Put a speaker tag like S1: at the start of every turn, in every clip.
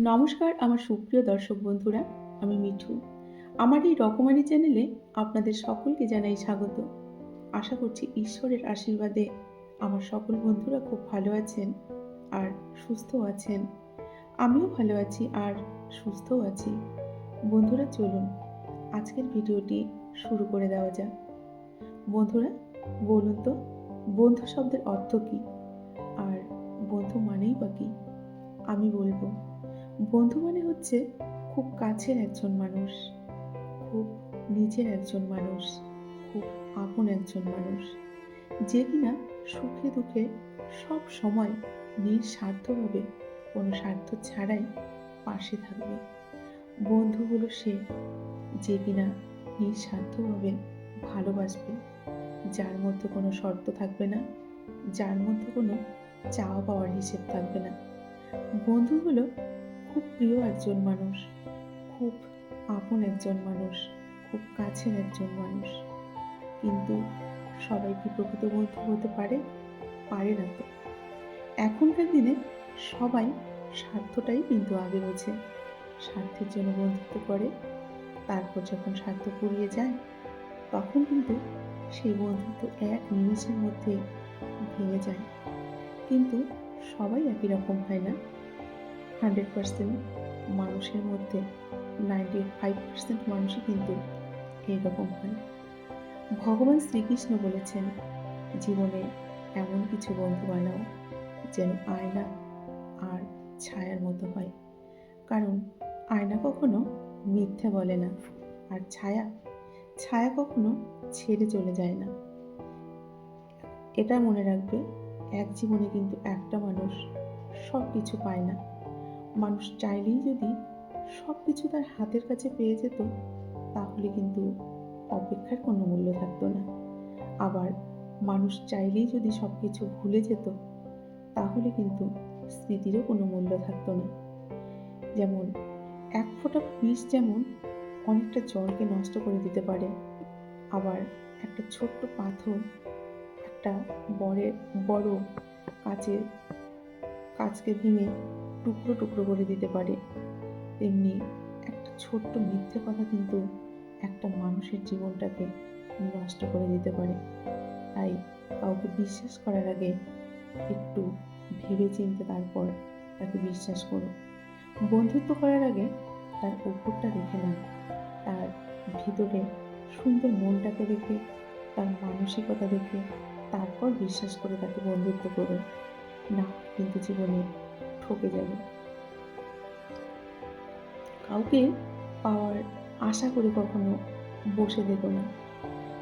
S1: নমস্কার আমার সুপ্রিয় দর্শক বন্ধুরা, আমি মিঠু। আমার এই রকমারি চ্যানেলে আপনাদের সকলকে জানাই স্বাগত। আশা করছি ঈশ্বরের আশীর্বাদে আমার সকল বন্ধুরা খুব ভালো আছেন আর সুস্থ আছেন। আমিও ভালো আছি আর সুস্থও আছি। বন্ধুরা, চলুন আজকের ভিডিওটি শুরু করে দেওয়া যাক। বন্ধুরা, বলুন তো, বন্ধু শব্দের অর্থ কী? আর বন্ধু মানেই বা কী? আমি বলব। বন্ধু মানে হচ্ছে খুব কাছের একজন মানুষ, খুব নিজের একজন মানুষ, খুব আপন একজন মানুষ, যে কিনা সুখে দুঃখে সব সময় নিঃস্বার্থভাবে কোনো স্বার্থ ছাড়াই পাশে থাকবে। বন্ধু হলো সে যে কিনা নিঃস্বার্থভাবে ভালোবাসবে, যার মধ্যে কোনো শর্ত থাকবে না, যার মধ্যে কোনো চাওয়া পাওয়ার হিসেব থাকবে না। বন্ধু হলো খুব প্রিয় একজন মানুষ, খুব আপন একজন মানুষ, খুব কাছের একজন মানুষ। কিন্তু সবাই কি প্রকৃত বন্ধু হতে পারে? পারে না তো। এখনকার দিনে সবাই স্বার্থটাই কিন্তু আগে বোঝে। স্বার্থের জন্য বন্ধুত্ব করে, তারপর যখন স্বার্থ পুড়িয়ে যায়, তখন কিন্তু সেই বন্ধুত্ব এক নিমিষের মধ্যে ভেঙে যায়। কিন্তু সবাই একই রকম হয় না? হান্ড্রেড পার্সেন্ট মানুষের মধ্যে নাইনটি ফাইভ পার্সেন্ট মানুষই কিন্তু এইরকম হয়। ভগবান শ্রীকৃষ্ণ বলেছেন, জীবনে এমন কিছু বন্ধু বানাও যেন আয়না আর ছায়ার মতো হয়। কারণ আয়না কখনো মিথ্যে বলে না, আর ছায়া ছায়া কখনো ছেড়ে চলে যায় না। এটা মনে রাখবে, এক জীবনে কিন্তু একটা মানুষ সব কিছু পায় না। মানুষ চাইলেই যদি সব কিছু তার হাতের কাছে পেয়ে যেত, তাহলে কিন্তু অপেক্ষার কোনো মূল্য থাকতো না। আবার মানুষ চাইলেই যদি সব কিছু ভুলে যেত, তাহলে কিন্তু স্মৃতিরও কোনো মূল্য থাকতো না। যেমন, এক ফোঁটা বিষ যেমন অনেকটা জলকে নষ্ট করে দিতে পারে, আবার একটা ছোট্ট পাথর, একটা বড়ের বড় কাচের, কাচকে ভেঙে টুকরো টুকরো করে দিতে পারে। তেমনি একটা ছোট্ট মিথ্যে কথা কিন্তু একটা মানুষের জীবনটাকে নষ্ট করে দিতে পারে। তাই কাউকে বিশ্বাস করার আগে একটু ভেবে চিনতে তারপর তাকে বিশ্বাস করো। বন্ধুত্ব করার আগে তার উপরটা দেখে না তার ভিতরে সুন্দর মনটাকে দেখে, তার মানসিকতা দেখে, তারপর বিশ্বাস করে তাকে বন্ধুত্ব করো। না, কিন্তু জীবনে ঠকে যাবে। কাউকে পাওয়ার আশা করে কখনো বসে দেখো না।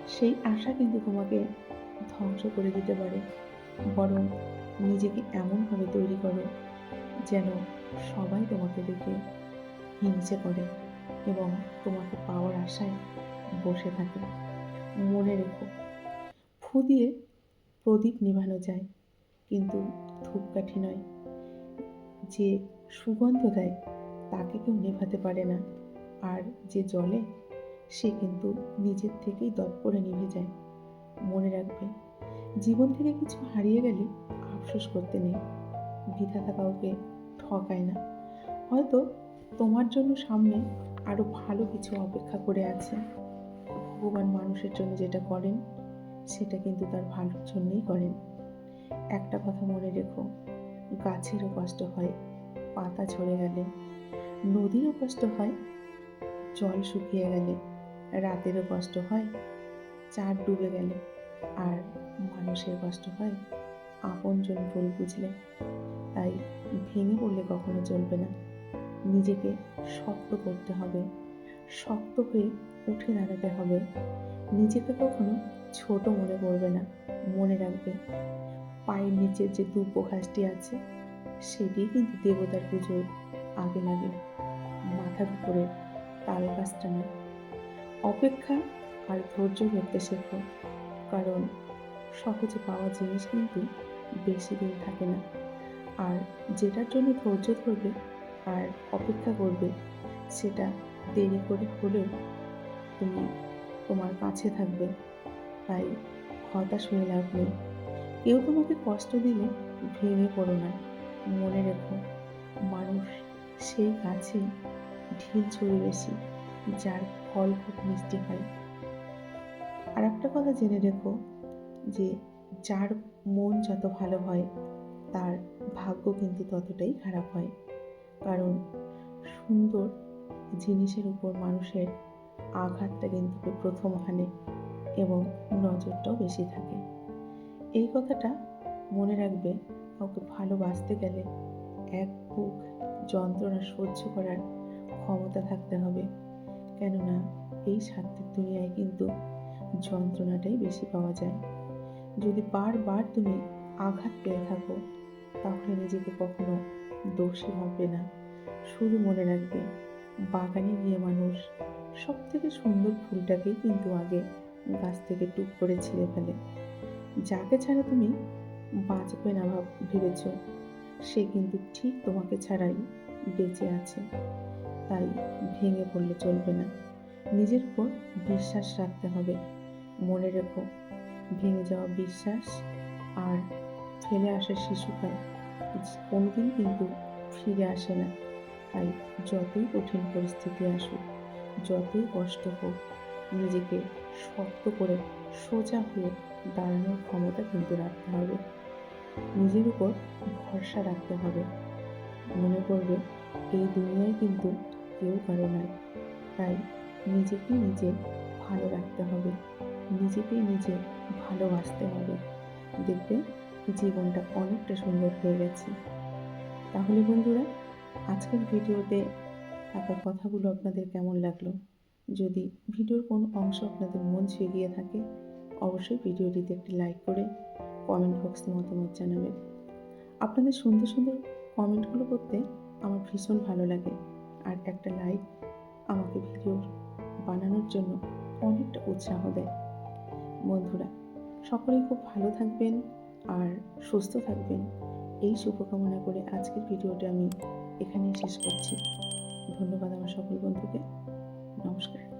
S1: সেই আশা কিন্তু তোমাকে ধ্বংস করে দিতে পারে। বরং নিজেকে এমনভাবে তৈরি করো যেন সবাই তোমাকে দেখে হিংসে করে এবং তোমাকে পাওয়ার আশায় বসে থাকে। মনে রেখো, ফু দিয়ে প্রদীপ নিভানো যায়, কিন্তু ধূপকাঠি নয়। যে সুগন্ধ দেয়, তাকে কেউ নেভাতে পারে না। আর যে জলে সে কিন্তু নিজের থেকেই দপ করে নিভে যায়। মনে রাখবে, জীবন থেকে কিছু হারিয়ে গেলে আফসোস করতে নেই। বিধাতা কাউকে ঠকায় না। হয়তো তোমার জন্য সামনে আরও ভালো কিছু অপেক্ষা করে আছে। ভগবান মানুষের জন্য যেটা করেন, সেটা কিন্তু তার ভালোর জন্যই করেন। একটা কথা মনে রেখো গাছেরও কষ্ট হয়, পাতা ঝরে গেলে, নদীরও কষ্ট হয়, জল শুকিয়ে গেলে, রাতেরও কষ্ট হয়, চাঁদ ডুবে গেলে, আর মানুষের কষ্ট হয়, আপনজন ভুল বুঝলে, তাই ভেঙে পড়লে কখনো চলবে না। নিজেকে শক্ত করতে হবে, শক্ত হয়ে উঠে দাঁড়াতে হবে, নিজেকে কখনো ছোট মনে করবে না, মনে রাখবে। পায়ের নিচের যে ঘাসটি আছে সেটি কিন্তু দেবতার পুজোয় আগে লাগে মাথার উপরে তাল গাছটা নয় অপেক্ষা আর ধৈর্য ধরতে শেখো, কারণ সহজে পাওয়া জিনিস কিন্তু বেশি দিন থাকে না। আর যেটার জন্য ধৈর্য ধরবে আর অপেক্ষা করবে, সেটা দেরি করে হলেও তুমি তোমার কাছে থাকবে। তাই হতাশ হয়ে নেই। কেউ তোমাকে কষ্ট দিলে ভেঙে পড়ো না। মনে রেখো, মানুষ সেই গাছে ঢিল ছড়ি বেশি, যার ফল খুব মিষ্টি হয়। আর একটা কথা জেনে রেখো যে, যার মন যত ভালো হয়, তার ভাগ্য কিন্তু ততটাই খারাপ হয়। কারণ সুন্দর জিনিসের উপর মানুষের আঘাতটা কিন্তু প্রথম হানে এবং নজরটাও বেশি থাকে। এই কথাটা মনে রাখবে কাউকে ভালোবাসতে গেলে এক বুক যন্ত্রণা সহ্য করার ক্ষমতা থাকতে হবে। কেননা এই স্বার্থের দুনিয়ায় কিন্তু যন্ত্রণাটাই বেশি পাওয়া যায়। যদি বারবার তুমি আঘাত পেয়ে থাকো, তাহলে নিজেকে কখনো দোষী ভাববে না। শুধু মনে রাখবে, বাগানে গিয়ে মানুষ সব থেকে সুন্দর ফুলটাকেই কিন্তু আগে গাছ থেকে টুক করে ছিঁড়ে ফেলে। যাকে ছাড়া তুমি বাঁচবে না ভাব, ভেবেছ? সে কিন্তু ঠিক তোমাকে ছাড়াই বেঁচে আছে। তাই ভেঙে পড়লে চলবে না। নিজের উপর বিশ্বাস রাখতে হবে। মনে রেখো, ভেঙে যাওয়া বিশ্বাস আর ফেলে আসা শিশুকাল কোনোদিন কিন্তু ফিরে আসে না। তাই যতই কঠিন পরিস্থিতি আসুক, যতই কষ্ট হোক, নিজেকে শক্ত করে সোজা হয়ে দাঁড়ানোর ক্ষমতা কিন্তু রাখতে হবে। নিজের উপর ভরসা রাখতে হবে। মনে করবে, এই দুনিয়ায় কিন্তু কেউ কারও নাই। তাই নিজেকেই নিজে ভালো রাখতে হবে। নিজেকেই নিজে ভালোবাসতে হবে। দেখবে জীবনটা অনেকটা সুন্দর হয়ে গেছে। তাহলে বন্ধুরা, আজকের ভিডিওতে থাকা কথাগুলো আপনাদের কেমন লাগল? যদি ভিডিওর কোনো অংশ আপনাদের মন ছুঁয়ে থাকে অবশ্যই ভিডিওটিতে একটি লাইক করে কমেন্ট বক্সে মতামত জানাবেন আপনাদের সুন্দর সুন্দর কমেন্টগুলো করতে আমার ভীষণ ভালো লাগে। আর একটা লাইক আমাকে ভিডিও বানানোর জন্য অনেকটা উৎসাহ দেয়। বন্ধুরা, সকলেই খুব ভালো থাকবেন আর সুস্থ থাকবেন। এই শুভকামনা করে আজকের ভিডিওটা আমি এখানেই শেষ করছি। ধন্যবাদ আমার সকল বন্ধুকে। নমস্কার।